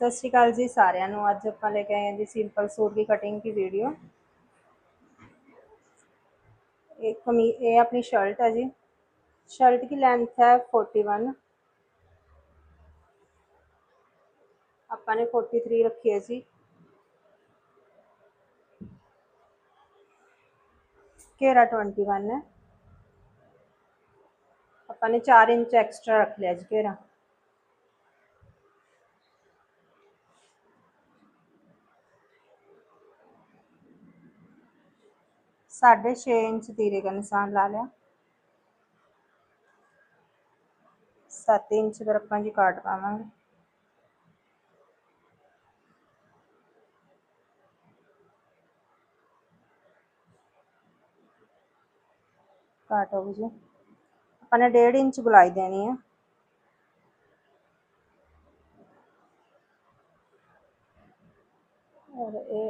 सत श्रीकाल जी सारों अज आप लेके आए हैं जी सिंपल सूट की कटिंग की वीडियो एक कमी ये अपनी शर्ट है जी शर्ट की लेंथ है फोर्टी वन आपने फोर्टी थ्री रखी है जी घेरा ट्वेंटी वन है अपने चार इंच एक्स्ट्रा रख लिया जी घेरा 6.5 इंच तीरे का निशान ला लिया। सत्त इंच पर आप जी काट पावे काट हो जी। अपने डेढ़ इंच बुलाई देनी है। और ये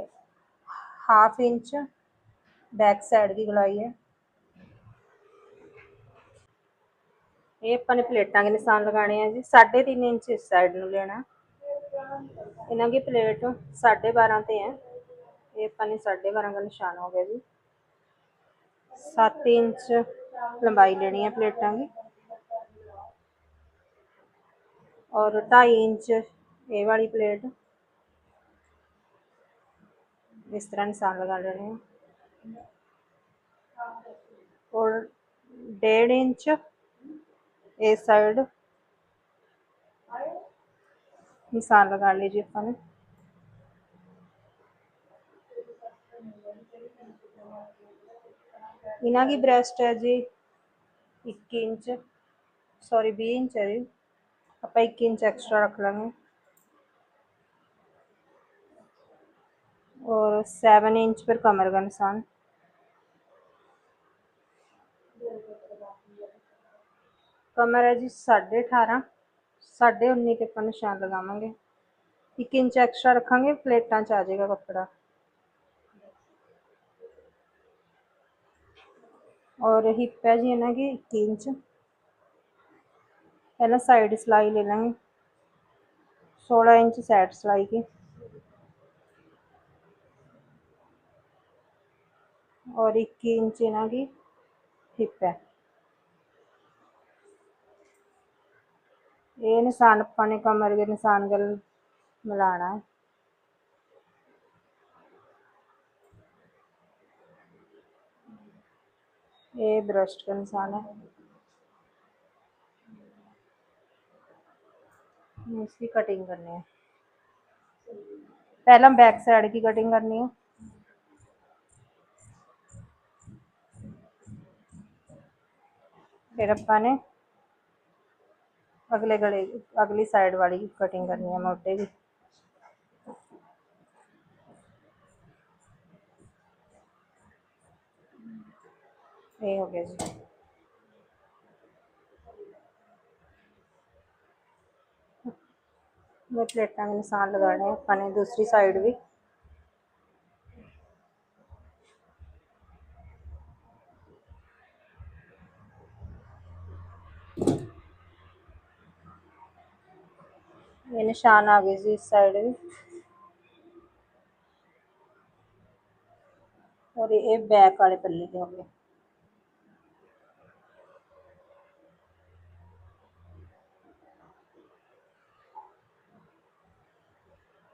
हाफ़ इंच ਬੈਕ ਸਾਈਡ ਦੀ ਗਲਾਈ ਹੈ। ਇਹ ਆਪਾਂ ਨੇ ਪਲੇਟਾਂ ਦੇ ਨਿਸ਼ਾਨ ਲਗਾਣੇ ਆ ਜੀ। 3.5 ਇੰਚ ਇਸ ਸਾਈਡ ਨੂੰ ਲੈਣਾ। ਇਹਨਾਂ ਦੀ ਪਲੇਟ 12.5 ਤੇ ਹੈ। ਇਹ ਆਪਾਂ ਨੇ 12.5 ਦਾ ਨਿਸ਼ਾਨ ਹੋ ਗਿਆ ਜੀ। 7 ਇੰਚ ਲੰਬਾਈ ਲੈਣੀ ਹੈ ਪਲੇਟਾਂ ਦੀ। ਔਰ 2.5 ਇੰਚ ਇਹ ਵਾਲੀ ਪਲੇਟ। ਇਸ ਤਰ੍ਹਾਂ ਨਿਸ਼ਾਨ ਲਗਾ ਲੈਣੇ ਆ। और डेढ़ इंच इस साइड। निशान लगा लीजिए अपने। इन्हों की ब्रेस्ट है जी एक इंच। सॉरी भी इंच है जी। आप एक इंच एक्स्ट्रा रख लेंगे। और सेवन इंच पर कमर का निशान। कमर है जी साढ़े अठारह साढ़े उन्नी के अपन निशान लगावे एक इंच एक्स्ट्रा रखा प्लेटा च आ जाएगा कपड़ा और हिप है जी इन्हों की एक इंच पहले साइड सिलाई ले लेंगे सोलह इंच साइड सिलाई की और एक इंच इन्हों की हिप है ये निशान अपने कमर के निशान गल मिलाना है ये ब्रस्ट का निशान है इसकी कटिंग करनी है पहला बैक साइड की कटिंग करनी है फिर अपने अगले गले, अगली साइड वाली कटिंग करनी है मोटे की। हो गया जी। मैं प्लेटा के निशान लगाने अपने दूसरी साइड भी। ये निशान आ गए जी इस साइड भी। और ये बैक वाले पल्ले के हो गए।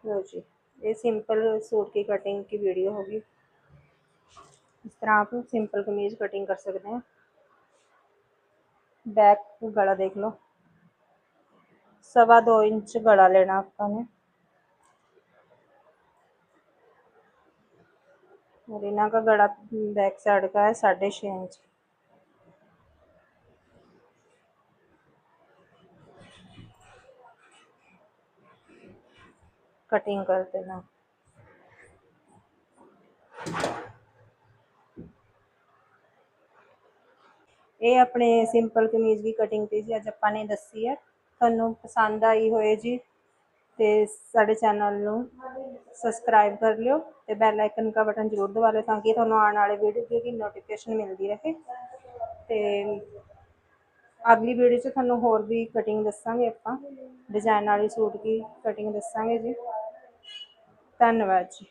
लो जी, ये सिंपल सूट की कटिंग की वीडियो होगी। इस तरह आप सिंपल कमीज कटिंग कर सकते हैं। बैक गला देख लो। सवा दो इंच गला लेना आपने। और इन्हों का गला बैक साइड का है, साढ़े छः इंच। कटिंग कर देना। ये अपने सिंपल कमीज की कटिंग थी जी अज अपने ਤੁਹਾਨੂੰ ਪਸੰਦ ਆਈ ਹੋਏ ਜੀ, ਤੇ ਸਾਡੇ ਚੈਨਲ ਨੂੰ ਸਬਸਕ੍ਰਾਈਬ ਕਰ ਲਿਓ ਤੇ ਬੈਲ ਆਈਕਨ ਦਾ ਬਟਨ ਜ਼ਰੂਰ ਦਬਾ ਲਿਓ ਤਾਂ ਕਿ ਤੁਹਾਨੂੰ ਆਉਣ ਵਾਲੇ ਵੀਡੀਓ ਦੀ ਨੋਟੀਫਿਕੇਸ਼ਨ ਮਿਲਦੀ ਰਹੇ। ਤੇ ਅਗਲੀ ਵੀਡੀਓ 'ਚ ਤੁਹਾਨੂੰ ਹੋਰ ਵੀ ਕਟਿੰਗ ਦੱਸਾਂਗੇ ਆਪਾਂ ਡਿਜ਼ਾਈਨ ਵਾਲੀ ਸੂਟ ਦੀ ਕਟਿੰਗ ਦੱਸਾਂਗੇ ਜੀ। ਧੰਨਵਾਦ ਜੀ।